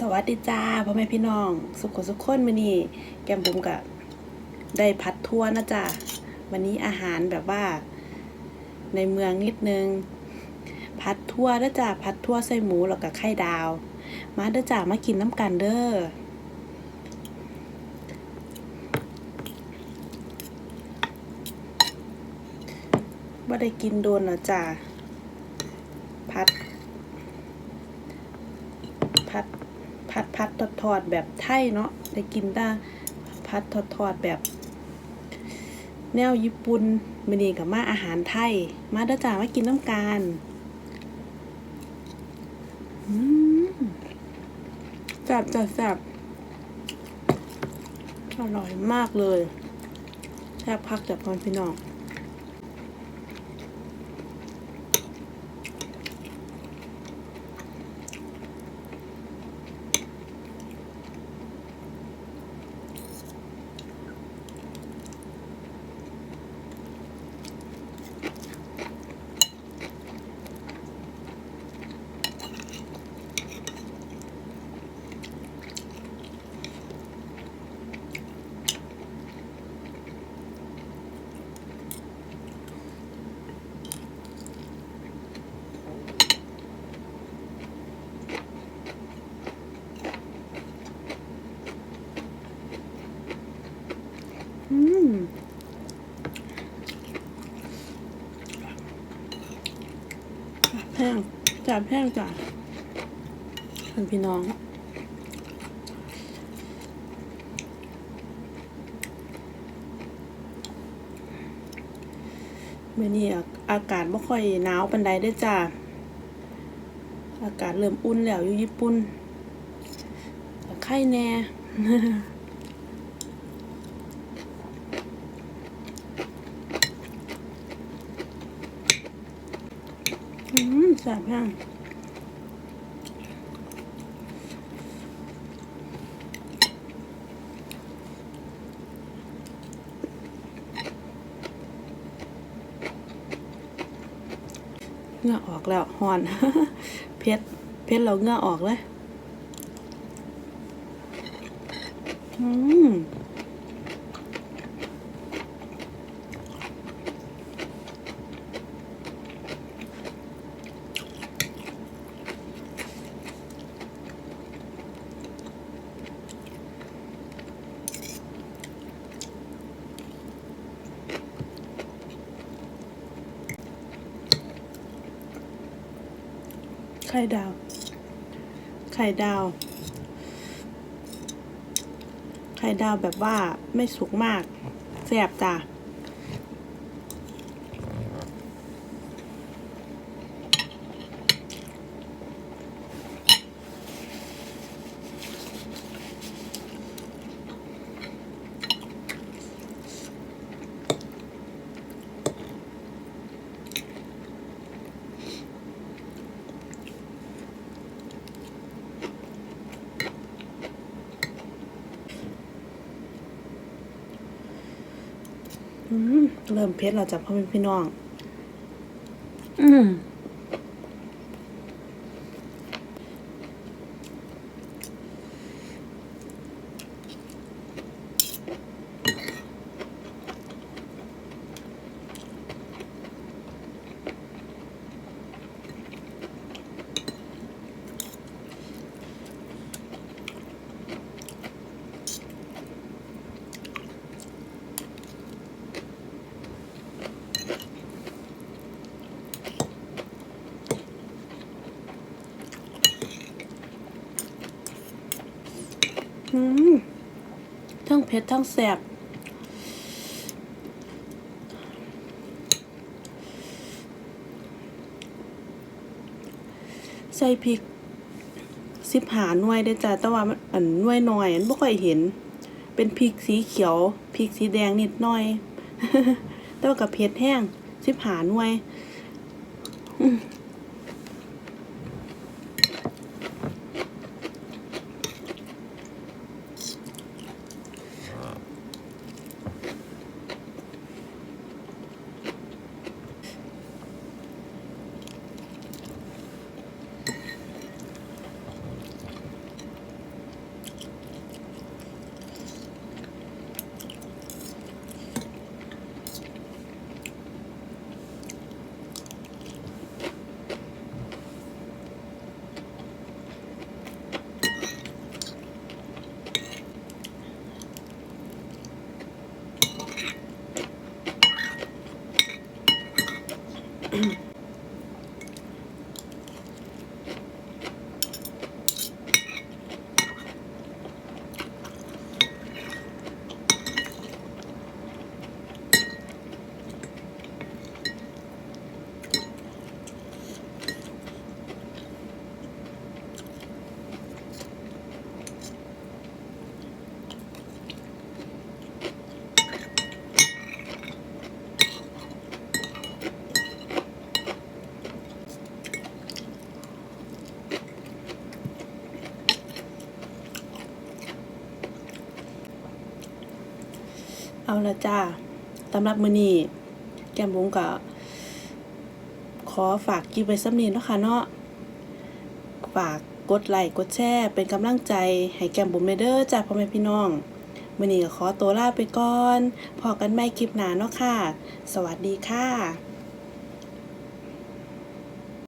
สวัสดีจ้าพ่อแม่พี่น้อง สุขสุขคนมื้อนี้แกมบุ๋มกับได้พัดทั่วนะจ้าวันนี้อาหารแบบว่า ในเมืองนิดนึง พัดทั่วนะจ้าพัดทั่วใส่หมูแล้วก็ไข่ดาว มาเด้อจ้ามากินน้ำกันเด้อว่าได้กินโดนแล้วจ้าพัด พัดทอดทอดแบบไทยเนาะได้กินได้พัดทอดทอดแบบ แนวญี่ปุ่นมื้อนี้กับมาอาหารไทย มาเด้อจ้ามากินน้ำกันแซ่บจ้ะแซ่บอร่อยมากเลยแซ่บพักจากพ่อพี่น้อง อืมแห้งจับแห้งจ้ะท่านพี่น้องเมื่อนี้อากาศไม่ค่อยหนาวปันใดได้จ้า อากาศเริ่มอุ่นแล้วอยู่ญี่ปุ่นไข้แน่ แซ่บยังเงือออกแล้วหอน เพชรเพชรเราเงือออกเลย อืม ไข่ดาว ไข่ดาว ไข่ดาวแบบว่าไม่สุกมากแซ่บจ้า เริ่มเผ็ดแล้วจ้ะพ่อเป็นพี่น้อง อืม ทั้งเผ็ดทั้งแสบใส่พริกสิบหาหน่วยได้จ้ะแต่ว่ามันอันหน่วยหน้อยอันบ่ค่อยเห็น เป็นพริกสีเขียวพริกสีแดงนิดหน่อย แต่ว่ากับเผ็ดแห้งสิบหาหน่วย อ เอาละจ้าสำหรับมือนี้แก้มบุ๋งก็ขอฝากกิบไว้สำนีเนาะค่ะเนาะฝากกดไลค์กดแชร์เป็นกำลังใจ ให้แก้มบุ๋มเดอร์จ้าพ่อแม่พี่น้องมือนี้ก็ขอตัวลาไปก่อนพอกันไม่คลิปหนาเนาะค่ะ สวัสดีค่ะ